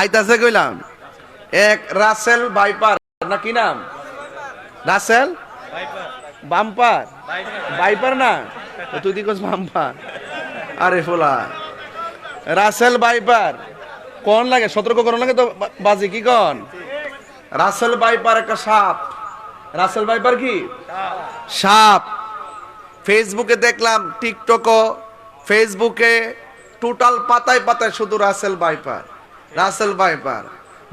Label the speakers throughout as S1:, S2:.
S1: আইতাছে কইলাম। এক রাসেল বাইপার না কি নাম? রাসেল? বাম্পার। বাইপার না? তুই দিকস বাম্পার। আরে ফোলা। রাসেল বাইপার। কোন লাগে? সতর্ক করুন লাগে তো বাজি, কি কন? রাসেল বাইপার একটা সাপ। রাসেল বাইপার কি? সাপ। ফেসবুকে দেখলাম, টিকটকও। ফেসবুকে টোটাল পাতায় পাতায় শুধু রাসেল বাইপার। রাসেল বাইপার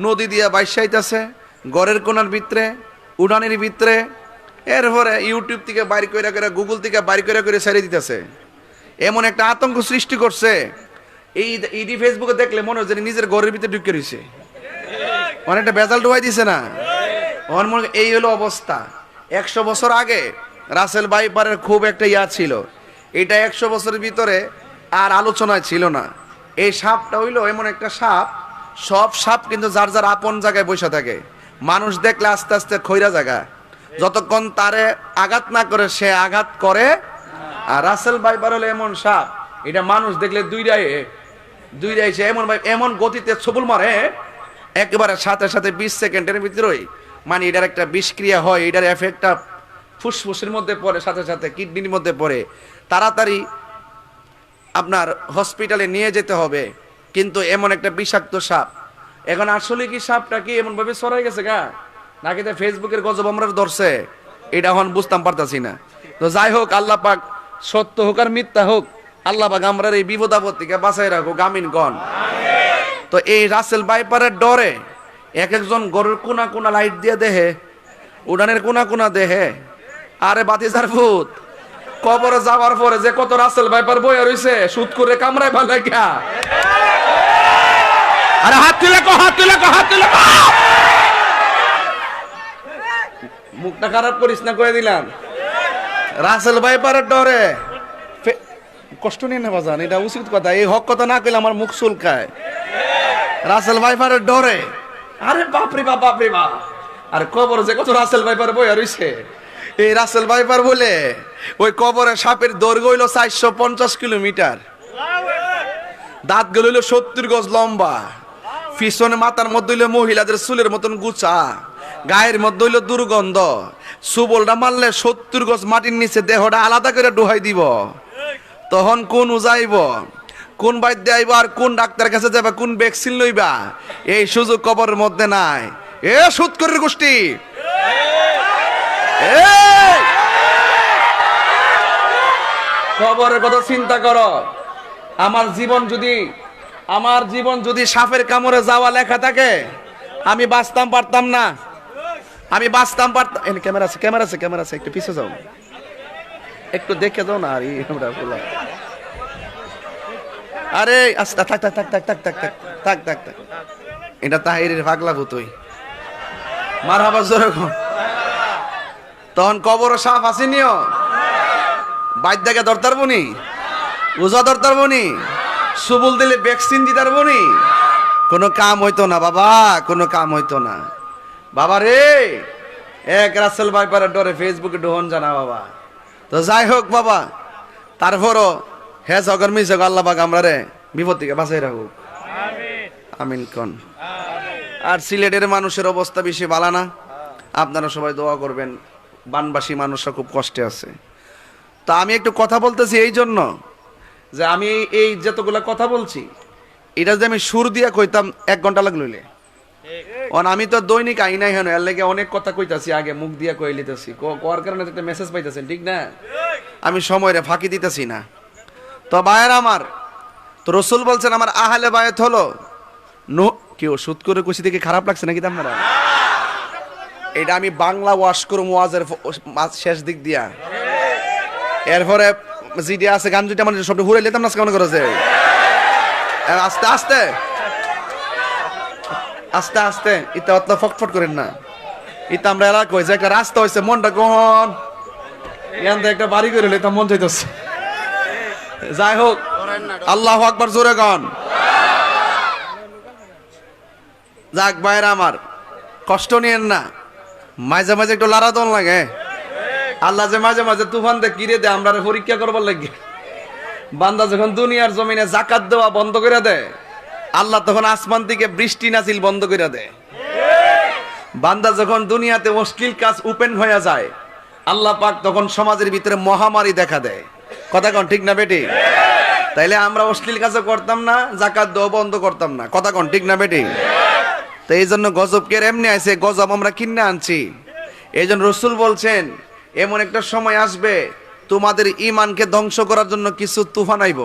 S1: নদী দিয়া বাইসাইতেছে গড়ের কোনার ভিতরে উড়ানের ভিতরে, এরপরে ইউটিউব থেকে বাইর করে করে গুগল থেকে বাইর করে করে ছেড়ে দিতেছে। এমন একটা আতঙ্ক সৃষ্টি করছে। এই ইডি ফেসবুকে দেখলে মনে হচ্ছে নিজের ঘরের ভিতরে ঢুকে রয়েছে অনেকটা বেজাল ডুবাই দিছে না? আমার মনে এই হলো অবস্থা। একশো বছর আগে রাসেল বাইপারের খুব একটা ইয়া ছিল। এটা একশো বছরের ভিতরে আর আলোচনায় ছিল না। এই সাপটা হইল এমন একটা সাপ সব সাপ কিন্তু যার যার আপন জায়গায় বসে থাকে। মানুষ দেখলে আস্তে আস্তে খৈরা জায়গা। যতক্ষণ তারে আঘাত না করে, সে আঘাত করে। আর রাসেল বাইপার হলো এমন সাপ, এটা মানুষ দেখলে দুইটাই দুইটাই সে এমন এমন গতিতে ছবুল মারে, একেবারে সাথে সাথে বিশ সেকেন্ডের ভিতরেই। মানে এটার একটা বিষক্রিয়া হয়, এটার এফেক্টটা ফুসফুসের মধ্যে পড়ে, সাথে সাথে কিডনির মধ্যে পড়ে। তাড়াতাড়ি আপনার হসপিটালে নিয়ে যেতে হবে। কিন্তু এমন একটা বিষাক্ত সাপ। এখন আসলে কি সাপটা কি এমন ভাবে সরাই গেছে গা? নাকি তো ফেসবুকের গজব আমরা ধরছে? এটা এখন বুঝতাম পারতাছি না। তো যাই হোক, আল্লাহ পাক সত্য হোক আর মিথ্যা হোক, আল্লাহ পাক আমরা এই বিপদ আপদ থেকে বাঁচাই রাখো গামিন গণ তো এই রাসেল বাইপারের ডরে এক একজন গরুর কোনা কোনা লাইট দিয়ে দেহে, উড়ানের কোনা কোনা দেহে। আরে বাতি বাতিজার ভূত, কবরে যাওয়ার পরে যে কত রাসেল বাইপার বইয়া রইছে সুদ করে কামড়ায় ভালো গা। আরে হাত তুলে কো, হাত তুলে কো, হাত তুলে মুখটা খারাপ করিস না, কয়ে দিলাম। রাসেল বাইপারের ডরে। ফে- কষ্ট নিয়ে নেবা যান এটা উচিত কথা। এই হক কথা না কইলে আমার মুখ চুলকায়। রাসেল ভাইপারের ডরে। আরে বাপরে বাপ বাপরে বাপ। আর কবর যে কত রাসেল ভাইপার বইয়া রইছে। এই রাসেল ভাইপার বলে, ওই কবরে সাপের দৈর্ঘ্য হইল চারশো পঞ্চাশ কিলোমিটার। দাঁতগুলো হইল সত্তর গজ লম্বা। পিছনে মাথার মধ্যে হইল মহিলাদের চুলের মতন গুছা, গায়ের মধ্যে হইল দুর্গন্ধ। সুবলটা মারলে সত্তর গজ মাটির নিচে দেহটা আলাদা করে ডুহাই দিব। তখন কোন উজাইব? কোন বাইদ্য আইব আর কোন ডাক্তার কাছে যাবে কোন ভ্যাকসিন লইবা? এই সুযোগ কবরের মধ্যে নাই। এ সুৎকরের গোষ্ঠী। এই! কবরের কথা চিন্তা করো। আমার জীবন যদি আমার জীবন যদি সাপের কামড়ে যাওয়া লেখা থাকে, আমি বাঁচতাম পারতাম না। আমি বাঁচতাম পারতাম ক্যামেরা আছে ক্যামেরা আছে ক্যামেরা আছে, একটু পিছিয়ে যাও। একটু দেখে যাও না, আর আরে আস্তে থাক থাক থাক থাক থাক থাক থাক থাক থাক থাক। এটা তাহিরের পাগলা ভূতই মার হাবার জোরে তখন কবর সাপ আসেনিও বাইদ্যাকে দরতার বনি উজা দরতার বনি সুবুল দিলে ভ্যাকসিন দিতে পারব বনি কোনো কাম হইতো না, বাবা, কোনো কাম হইতো না। বাবা রে, এক রাসেল বাইপারের ডরে ফেসবুকে ডোহন জানা, বাবা। তো যাই হোক, বাবা, তারপরও হে জগর মিস আল্লাহ বাগ আমরা রে বিপদ থেকে বাঁচাই রাখুক। আমিন কন। আর সিলেটের মানুষের অবস্থা বেশি ভালো না। আপনারা সবাই দোয়া করবেন, বানবাসী মানুষরা খুব কষ্টে আছে। তা আমি একটু কথা বলতেছি এই জন্য। যে আমি এই- যতগুলো কথা বলছি, এটা যদি আমি সুর দিয়া কইতাম, এক ঘণ্টা লাগলইলে অন, আমি তো দৈনিক আইনাই হেন, এর লেগে অনেক কথা কইতাছি, আগে মুখ দিয়া কই লিতেছি। কোয়ার কারণে একটা মেসেজ পাইতেছেন, ঠিক না? আমি সময়রে ফাঁকি দিতেছি না। তো বায়ের আমার, তো রসুল বলছেন, আমার আহালে বায়াত হলো নো কেউ সুদ করে কুচি দেখে খারাপ লাগছে নাকি আপনারা এটা আমি বাংলা ওয়াশ করুম ওয়াজের শেষ দিক দিয়া। এরপরে জিডি আছে, গান দুইটা মানে সবটা ঘুরে লেতাম না কেমন করেছে আস্তে আস্তে। আস্তে আস্তে। ইতা অত ফটফট করেন না। ইতা আমরা এলাকা হয়েছে, একটা রাস্তা হয়েছে, মনটা গ্রহণ এখান একটা বাড়ি করে লেতাম, মন চাইতেছে। যাই হোক, আল্লাহ আকবার, জোরে গন। যাক বাইরে আমার, কষ্ট নিয়েন না। মাঝে মাঝে একটু লারাদন লাগে। আল্লাহ যে মাঝে মাঝে তুফান দে কিরে দে আমরা পরীক্ষা করবার লাগে। বান্দা যখন দুনিয়ার জমিনে জাকাত দেওয়া বন্ধ করে দেয়, আল্লাহ তখন আসমান থেকে বৃষ্টি নাজিল বন্ধ করে দেয়। বান্দা যখন দুনিয়াতে অশ্লীল কাজ ওপেন হয়ে যায়, আল্লাহ পাক তখন সমাজের ভিতরে মহামারী দেখা দেয়। কথা কন ঠিক না বেটি? তাইলে আমরা অশ্লীল কাজও করতাম না, জাকাত দেওয়া বন্ধ করতাম না। কথা কন ঠিক না বেটি? তো এই জন্য গজবকে এমনি আছে গজব আমরা কিনে আনছি। এই জন্য রসুল বলছেন এমন একটা সময় আসবে, তোমাদের ইমানকে ধ্বংস করার জন্য কিছু তুফান আইব।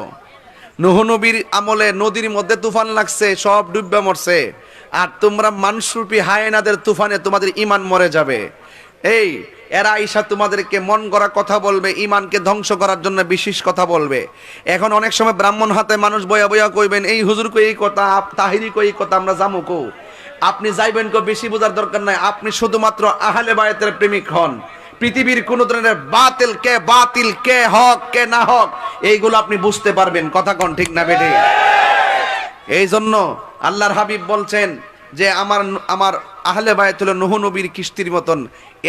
S1: নুহ নবীর আমলে নদীর মধ্যে তুফান লাগছে, সব ডুববে মরছে। আর তোমরা মানুষরূপী হায়নাদের তুফানে তোমাদের ইমান মরে যাবে। এই, এরা ঈশা তোমাদেরকে মন করা কথা বলবে ইমানকে ধ্বংস করার জন্য বিশেষ কথা বলবে। এখন অনেক সময় ব্রাহ্মণ হাতে মানুষ বয়া বয়া কইবেন, এই হুজুর কই এই কথা তাহিরি কই কথা আমরা জামু কো। আপনি যাইবেন কো, বেশি বোঝার দরকার নাই। আপনি শুধুমাত্র আহলে বায়াতের প্রেমিক হন। পৃথিবীর কোন ধরনের বাতিল কে বাতিল কে, হক কে, না হক, এইগুলো আপনি বুঝতে পারবেন। কথা কোন ঠিক না বেটে এই জন্য আল্লাহর হাবিব বলছেন যে, আমার আমার আহলে বায়াত হলো নহু নবীর কিস্তির মতন,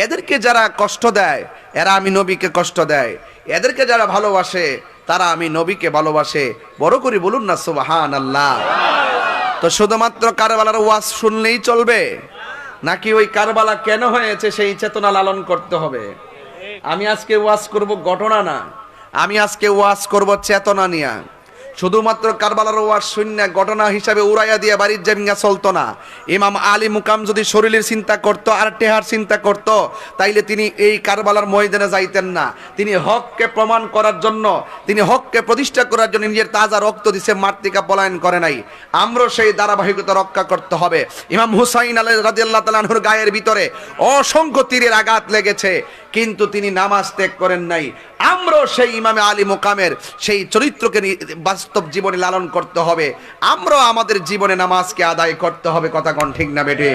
S1: এদেরকে যারা কষ্ট দেয়, এরা আমি নবীকে কষ্ট দেয়। এদেরকে যারা ভালোবাসে, তারা আমি নবীকে ভালোবাসে। বড় করে বলুন না সুবাহান আল্লাহ তো শুধুমাত্র কারবালার ওয়াজ শুনলেই চলবে? নাকি ওই কারবালা কেন হয়েছে সেই চেতনা লালন করতে হবে? আমি আজকে ওয়াজ করব ঘটনা না। আমি আজকে ওয়াজ করব চেতনা নিয়া। শুধুমাত্র কারবালার ওয়ার শূন্য ঘটনা হিসাবে উড়াইয়া দিয়ে বাড়ির জামিঙ্গা চলতো না। ইমাম আলী মুকাম যদি শরীরের চিন্তা করত আর টেহার চিন্তা করত, তাইলে তিনি এই কারবালার ময়দানে যাইতেন না। তিনি হককে প্রমাণ করার জন্য, তিনি হককে প্রতিষ্ঠা করার জন্য নিজের তাজা রক্ত দিছে, মাতৃকা পলায়ন করে নাই। আমরাও সেই ধারাবাহিকতা রক্ষা করতে হবে। ইমাম হুসাইন আলাই রাজিয়াল্লাহ তালাহুর গায়ের ভিতরে অসংখ্য তীরের আঘাত লেগেছে। কিন্তু তিনি নামাজ ত্যাগ করেন নাই। আমরাও সেই ইমামে আলী মোকামের সেই চরিত্রকে বাস্তব জীবনে লালন করতে হবে। আমরাও আমাদের জীবনে নামাজকে আদায় করতে হবে, কথা কোন ঠিক না বেটে